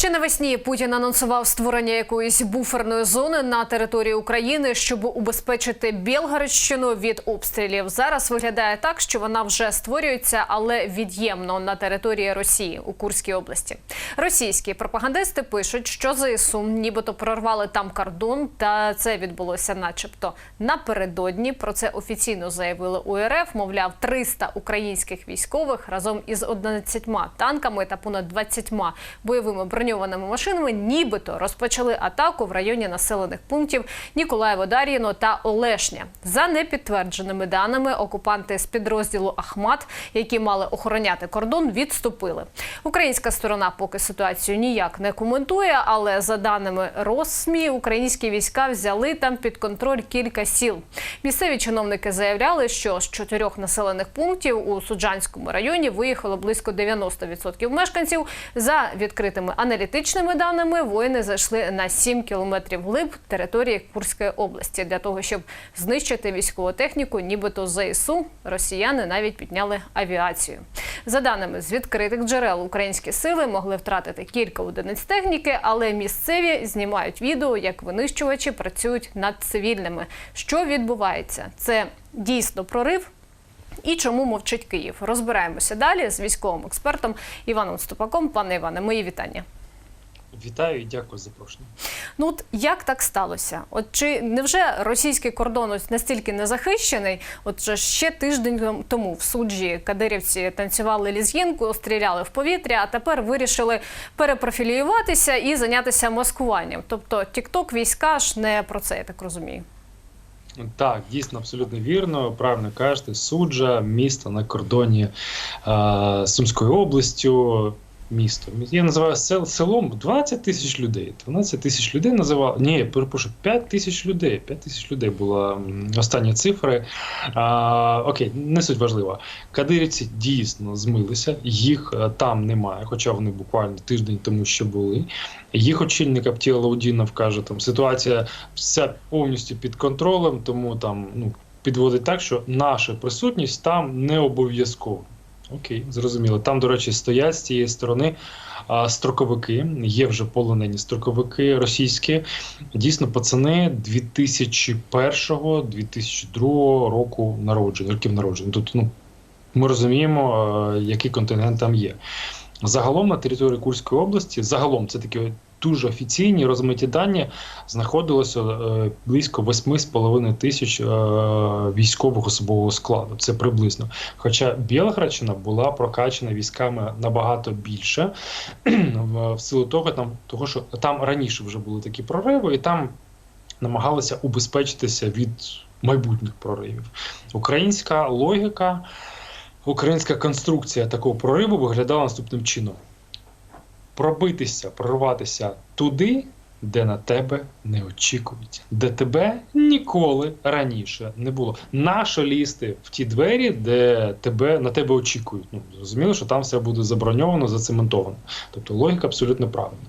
Ще навесні Путін анонсував створення якоїсь буферної зони на території України, щоб убезпечити Білгородщину від обстрілів. Зараз виглядає так, що вона вже створюється, але від'ємно на території Росії у Курській області. Російські пропагандисти пишуть, що ЗСУ нібито прорвали там кордон, та це відбулося, начебто, напередодні. Про це офіційно заявили у РФ. Мовляв, 300 українських військових разом із 11 танками та понад 20 бойовими броньованими машинами, нібито розпочали атаку в районі населених пунктів Ніколаєво, Дар'їно та Олешня. За непідтвердженими даними, окупанти з підрозділу Ахмат, які мали охороняти кордон, відступили. Українська сторона поки ситуацію ніяк не коментує, але за даними Росмі, українські війська взяли там під контроль кілька сіл. Місцеві чиновники заявляли, що з чотирьох населених пунктів у Суджанському районі виїхало близько 90% мешканців. За відкритими аналітичними даними, воїни зайшли на 7 кілометрів глиб території Курської області для того, щоб знищити військову техніку, нібито ЗСУ. Росіяни навіть підняли авіацію. За даними з відкритих джерел, українські сили могли втратити кілька одиниць техніки, але місцеві знімають відео, як винищувачі працюють над цивільними. Що відбувається? Це дійсно прорив. І чому мовчить Київ? Розбираємося далі з військовим експертом Іваном Ступаком. Пане Іване, мої вітання. Вітаю і дякую за запрошення. Ну от як так сталося? От чи невже російський кордон ось настільки незахищений? От же ще тиждень тому в суджі кадирівці танцювали лізгінку, стріляли в повітря, а тепер вирішили перепрофіліюватися і зайнятися маскуванням. Тобто Тікток війська ж не про це, я так розумію. Так, дійсно, абсолютно вірно. Правильно кажете, суджа, місто на кордоні е, Сумською областю. Місто. Я називаю сел селом 12 тисяч людей. 12 тисяч людей називали. Ні, перепрошую, 5 тисяч людей. 5 тисяч людей була остання цифри. А, окей, не суть важлива. Кадирівці дійсно змилися, їх е, там немає, хоча вони буквально тиждень тому ще були. Їх очільник Аптіла Лаудінов каже, там ситуація вся повністю під контролем, тому там ну, підводить так, що наша присутність там не обов'язкова. Окей, зрозуміло. Там, до речі, стоять з цієї сторони а, строковики. Є вже полонені строковики російські. Дійсно, пацани 2001-2002 року народження, років народження. Тобто, ну ми розуміємо, а, який контингент там є. Загалом на території Курської області, загалом це такі дуже офіційні розмиті дані, знаходилося е, близько 8,5 тисяч е, військового особового складу. Це приблизно. Хоча Білградщина була прокачана військами набагато більше, в в силу того, там, того, що там раніше вже були такі прориви, і там намагалися убезпечитися від майбутніх проривів. Українська логіка. Українська конструкція такого прориву виглядала наступним чином: пробитися, прорватися туди, де на тебе не очікують, де тебе ніколи раніше не було. Нащо лізти в ті двері, де тебе на тебе очікують? Ну зрозуміло, що там все буде заброньовано, зацементовано. Тобто логіка абсолютно правильна.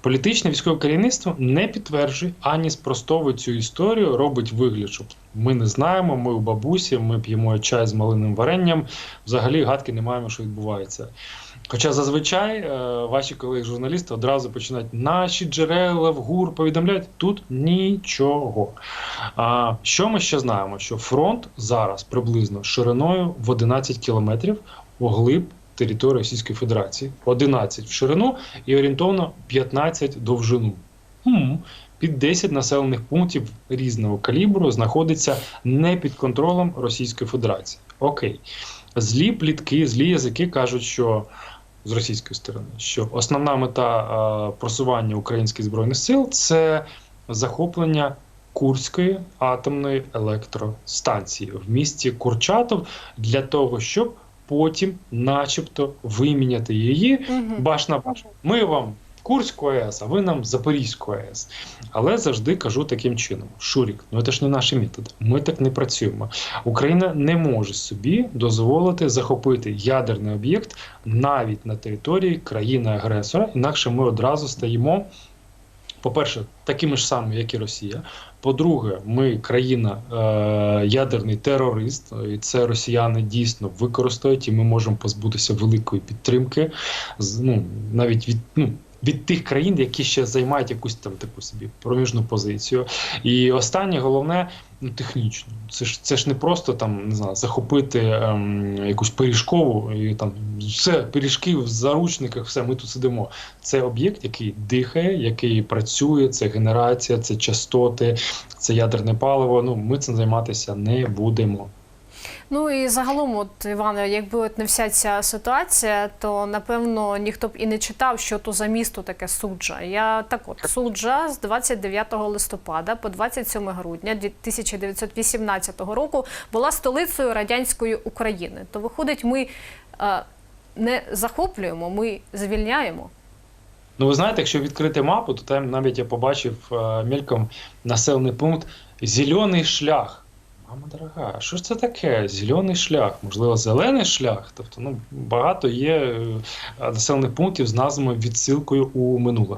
Політичне військове керівництво не підтверджує ані спростовує цю історію, робить вигляд, що ми не знаємо, ми у бабусі, ми п'ємо чай з малинним варенням. Взагалі гадки не маємо, що відбувається. Хоча зазвичай е, ваші колеги-журналісти одразу починають наші джерела в ГУР повідомляють тут нічого. А що ми ще знаємо? Що фронт зараз приблизно шириною в 11 кілометрів оглиб території Російської Федерації, 11 в ширину і орієнтовно 15 довжину. Хм. Під 10 населених пунктів різного калібру знаходиться не під контролем Російської Федерації. Окей, злі плітки, злі язики кажуть, що з російської сторони, що основна мета е, просування українських збройних сил це захоплення Курської атомної електростанції в місті Курчатов для того, щоб потім, начебто, виміняти її баш на баш. Ми вам Курську АЕС, а ви нам Запорізьку АЕС. Але завжди кажу таким чином: Шурік, ну це ж не наші методи. Ми так не працюємо. Україна не може собі дозволити захопити ядерний об'єкт навіть на території країни-агресора, інакше ми одразу стаємо. По-перше, такими ж самими, як і Росія. По-друге, ми країна е, ядерний терорист, і це росіяни дійсно використають, і ми можемо позбутися великої підтримки, ну навіть від ну від тих країн, які ще займають якусь там таку собі проміжну позицію. І останнє головне ну технічно. Це ж це ж не просто там не знаю, захопити ем, якусь пиріжкову і там все пиріжки в заручниках, все ми тут сидимо. Це об'єкт, який дихає, який працює. Це генерація, це частоти, це ядерне паливо. Ну ми цим займатися не будемо. Ну і загалом, от Іване, якби от не вся ця ситуація, то напевно ніхто б і не читав, що то за місто таке суджа. Я так от суджа з 29 листопада по 27 грудня 1918 року була столицею радянської України. То виходить, ми е, не захоплюємо, ми звільняємо. Ну, ви знаєте, якщо відкрити мапу, то там навіть я побачив е, мельком населений пункт Зелений шлях. Мама дорога, а що ж це таке? Зелений шлях, можливо, зелений шлях. Тобто, ну, багато є е, населених пунктів з назвами відсилкою у минуле.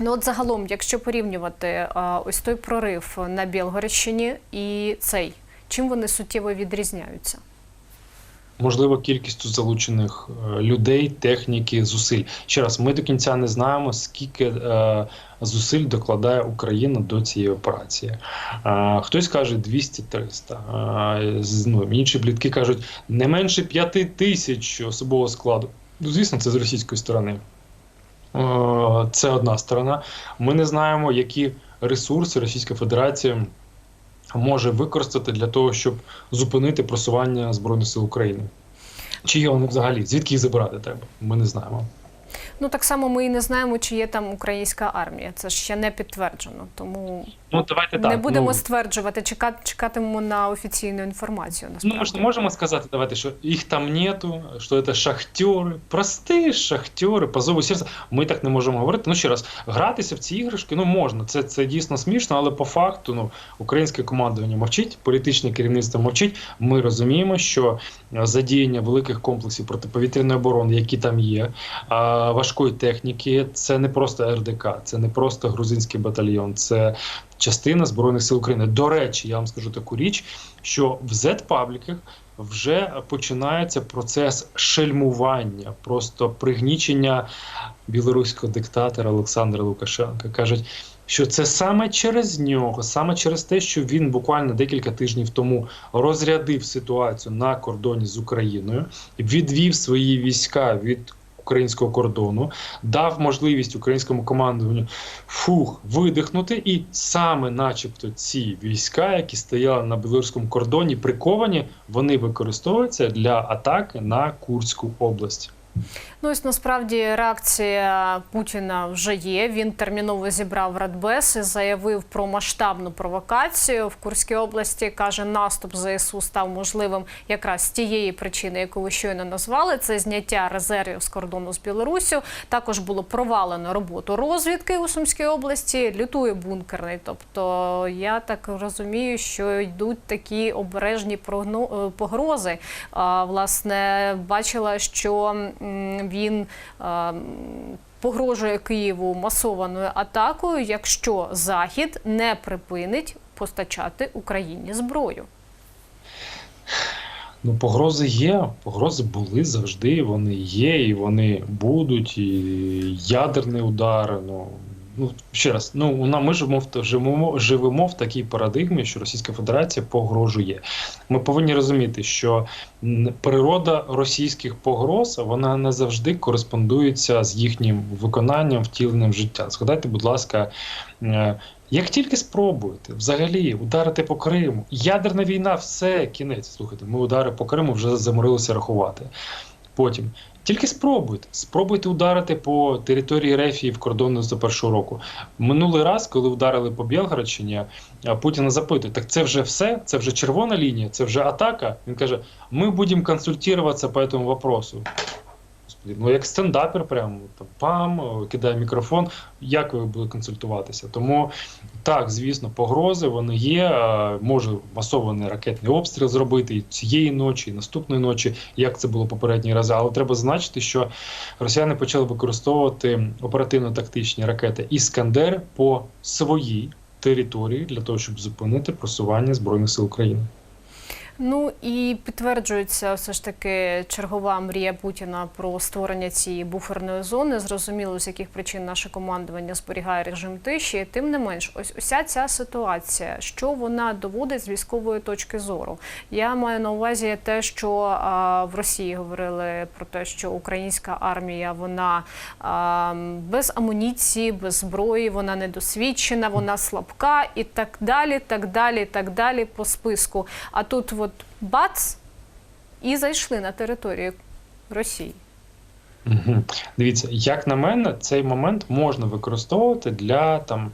Ну от загалом, якщо порівнювати е, ось той прорив на Білгородщині і цей, чим вони суттєво відрізняються? Можливо, кількістю залучених е, людей, техніки, зусиль. Ще раз, ми до кінця не знаємо, скільки е, зусиль докладає Україна до цієї операції. Е, хтось каже 200-300. Е, ну, інші плітки кажуть не менше 5 тисяч особового складу. Ну, звісно, це з російської сторони. Е, Це одна сторона. Ми не знаємо, які ресурси Російська Федерація може використати для того, щоб зупинити просування Збройних сил України. Чи є вони взагалі? Звідки їх забирати треба? Ми не знаємо. Ну так само ми і не знаємо, чи є там українська армія. Це ж ще не підтверджено. Тому Ну давайте так. не будемо ну, стверджувати, чекати, чекатимемо на офіційну інформацію. Ну, ми ж не можемо сказати, давайте, що їх там нету, що це шахтери, прості шахтери, по зову серця. Ми так не можемо говорити. Ну ще раз, гратися в ці іграшки ну можна. Це, це дійсно смішно, але по факту ну, українське командування мовчить, політичне керівництво мовчить. Ми розуміємо, що е, задіяння великих комплексів протиповітряної оборони, які там є, а, важкої техніки, це не просто РДК, це не просто грузинський батальйон, це частина Збройних сил України. До речі, я вам скажу таку річ, що в Z-пабліках вже починається процес шельмування, просто пригнічення білоруського диктатора Олександра Лукашенка. Кажуть, що це саме через нього, саме через те, що він буквально декілька тижнів тому розрядив ситуацію на кордоні з Україною, відвів свої війська від українського кордону, дав можливість українському командуванню фух видихнути, і саме, начебто, ці війська, які стояли на білоруському кордоні, приковані, вони використовуються для атаки на Курську область. Ну ось насправді реакція Путіна вже є. Він терміново зібрав Радбес і заявив про масштабну провокацію в Курській області. каже, наступ ЗСУ став можливим якраз з тієї причини, яку ви щойно назвали. Це зняття резервів з кордону з Білоруссю. Також було провалено роботу розвідки у Сумській області. Лютує бункерний. Тобто я так розумію, що йдуть такі обережні е, погрози. Власне, бачила, що він погрожує Києву масованою атакою, якщо Захід не припинить постачати Україні зброю. Ну, погрози є, погрози були завжди, вони є, і вони будуть, і ядерний удар. Ну, ну ще раз, ну у нас ми живемо в живемо, живемо в такій парадигмі, що Російська Федерація погрожує. Ми повинні розуміти, що природа російських погроз вона не завжди кореспондується з їхнім виконанням, втіленням життя. Згадайте, будь ласка. е, Як тільки спробуєте взагалі ударити по Криму, ядерна війна, все кінець. Слухайте, ми удари по Криму вже заморилися рахувати. Потім тільки спробуйте, спробуйте ударити по території Рефії в кордону з першого року. Минулий раз, коли ударили по Білгородщині, Путіна запитує, так це вже все, це вже червона лінія, це вже атака. Він каже: ми будемо консультуватися по цьому вопросу. Ну як стендапер, прямо там пам, кидає мікрофон. Як ви будете консультуватися? Тому так, звісно, погрози вони є. е, Може масований ракетний обстріл зробити і цієї ночі, і наступної ночі, як це було попередні рази. Але треба зазначити, що росіяни почали використовувати оперативно-тактичні ракети Іскандер по своїй території для того, щоб зупинити просування збройних сил України. Ну і підтверджується все ж таки чергова мрія Путіна про створення цієї буферної зони. Зрозуміло, з яких причин наше командування зберігає режим тиші. Тим не менш, ось уся ця ситуація, що вона доводить з військової точки зору. Я маю на увазі те, що а, в Росії говорили про те, що українська армія вона а, без амуніції, без зброї, вона недосвідчена, вона слабка і так далі, так далі, так далі по списку. А тут от бац і зайшли на територію Росії. Дивіться, як на мене, цей момент можна використовувати для там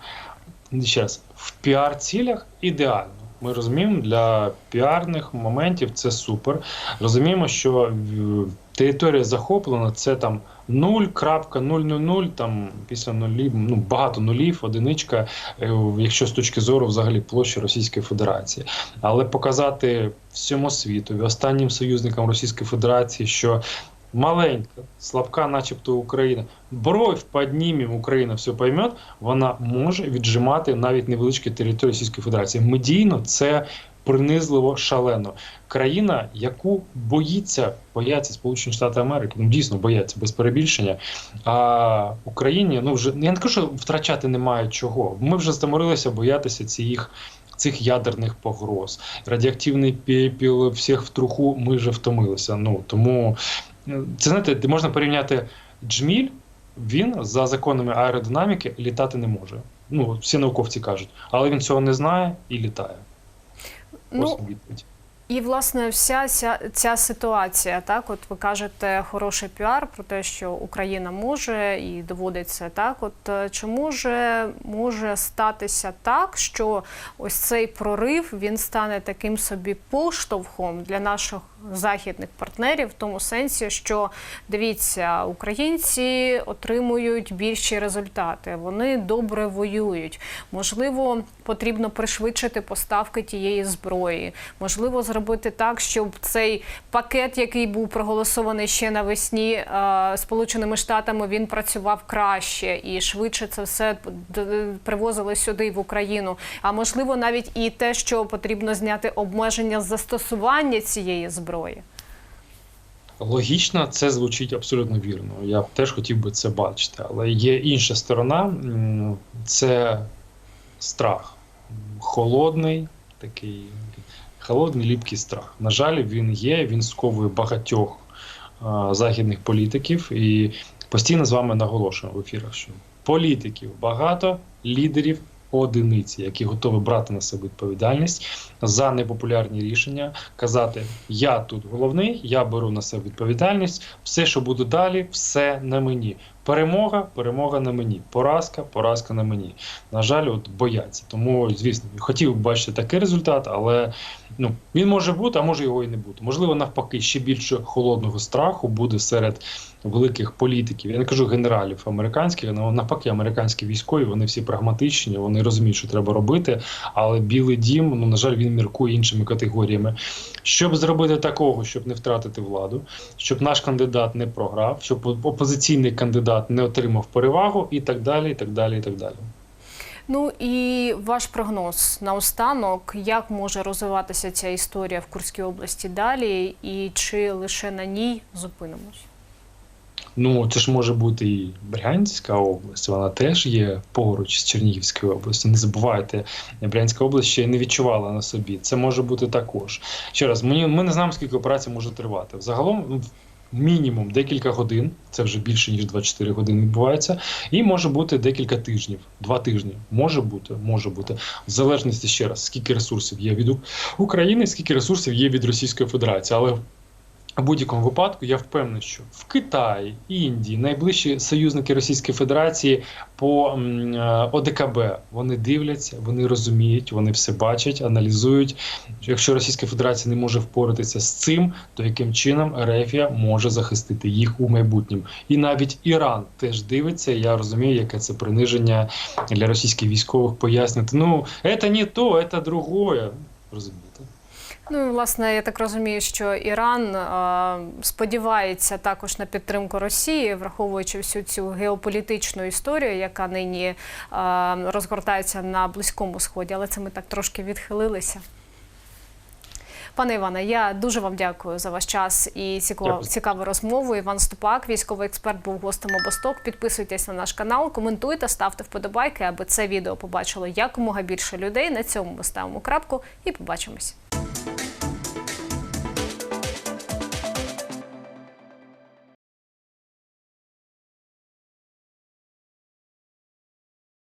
ще в піар-цілях ідеально. Ми розуміємо, для піарних моментів це супер. Розуміємо, що територія захоплена це там 0.000, там після нулів, ну багато нулів, одиничка, е, якщо з точки зору взагалі площі Російської Федерації. Але показати всьому світу, останнім союзникам Російської Федерації, що маленька, слабка, начебто Україна, бровь піднімем, Україна все пойме, вона може віджимати навіть невеличкі території Російської Федерації. Медійно це принизливо шалено. Країна, яку боїться, бояться Сполучені Штати Америки, ну дійсно бояться без перебільшення. А Україні ну вже я не кажу, що втрачати немає чого. Ми вже заморилися боятися цих. Цих ядерних погроз, радіоактивний пепіл, всіх в труху. Ми вже втомилися. Ну тому це знаєте, можна порівняти джміль. Він за законами аеродинаміки літати не може. Ну всі науковці кажуть, але він цього не знає і літає. Ну, відповідь. І власне вся ця, ця ситуація, так от ви кажете, хороший піар про те, що Україна може і доводиться так. От е, чи може може статися так, що ось цей прорив він стане таким собі поштовхом для наших західних партнерів, в тому сенсі, що дивіться, українці отримують більші результати, вони добре воюють. Можливо, потрібно пришвидшити поставки тієї зброї, можливо, зробити так, щоб цей пакет, який був проголосований ще навесні е, Сполученими Штатами, він працював краще і швидше це все привозили сюди в Україну. А можливо, навіть і те, що потрібно зняти обмеження застосування цієї зброї. Логічно, це звучить абсолютно вірно. Я теж хотів би це бачити. Але є інша сторона це страх. Холодний, такий холодний ліпкий страх. На жаль, він є, він сковує багатьох а, західних політиків і постійно з вами наголошуємо в ефірах, що політиків багато, лідерів одиниці, які готові брати на себе відповідальність за непопулярні рішення, казати: Я тут головний, я беру на себе відповідальність, все, що буде далі, все на мені. Перемога, перемога на мені. Поразка, поразка на мені. На жаль, от бояться. Тому, звісно, хотів бачити такий результат, але ну він може бути, а може його і не бути. Можливо, навпаки, ще більше холодного страху буде серед великих політиків. Я не кажу генералів американських, але навпаки, американські військові вони всі прагматичні, вони розуміють, що треба робити. Але Білий дім, ну на жаль, він міркує іншими категоріями. Щоб зробити такого, щоб не втратити владу, щоб наш кандидат не програв, щоб опозиційний кандидат не отримав перевагу, і так далі, і так далі, і так далі. Ну і ваш прогноз наостанок, як може розвиватися ця історія в Курській області далі, і чи лише на ній зупинимось? Ну, це ж може бути і Брянська область, вона теж є поруч з Чернігівською областю. Не забувайте, Брянська область ще не відчувала на собі. Це може бути також. Ще раз, мені ми не знаємо, скільки операцій може тривати. Взагалом, ну, мінімум декілька годин, це вже більше ніж 24 години відбувається, і може бути декілька тижнів, два тижні. Може бути, може бути. В залежності ще раз, скільки ресурсів є від України, скільки ресурсів є від Російської Федерації. Але в будь-якому випадку я впевнений, що в Китаї, Індії, найближчі союзники Російської Федерації по е, ОДКБ вони дивляться, вони розуміють, вони все бачать, аналізують. Якщо Російська Федерація не може впоратися з цим, то яким чином Ерефія може захистити їх у майбутньому? І навіть Іран теж дивиться. Я розумію, яке це приниження для російських військових пояснити. Ну, це не то, це другое. Розумієте? Ну і власне, я так розумію, що Іран е, сподівається також на підтримку Росії, враховуючи всю цю геополітичну історію, яка нині е, розгортається на близькому сході, але це ми так трошки відхилилися. Пане Іване, я дуже вам дякую за ваш час і цікаву, цікаву розмову. Іван Ступак, військовий експерт, був гостем обосток. Підписуйтесь на наш канал, коментуйте, ставте вподобайки, аби це відео побачило якомога більше людей. На цьому ми ставимо крапку і побачимось.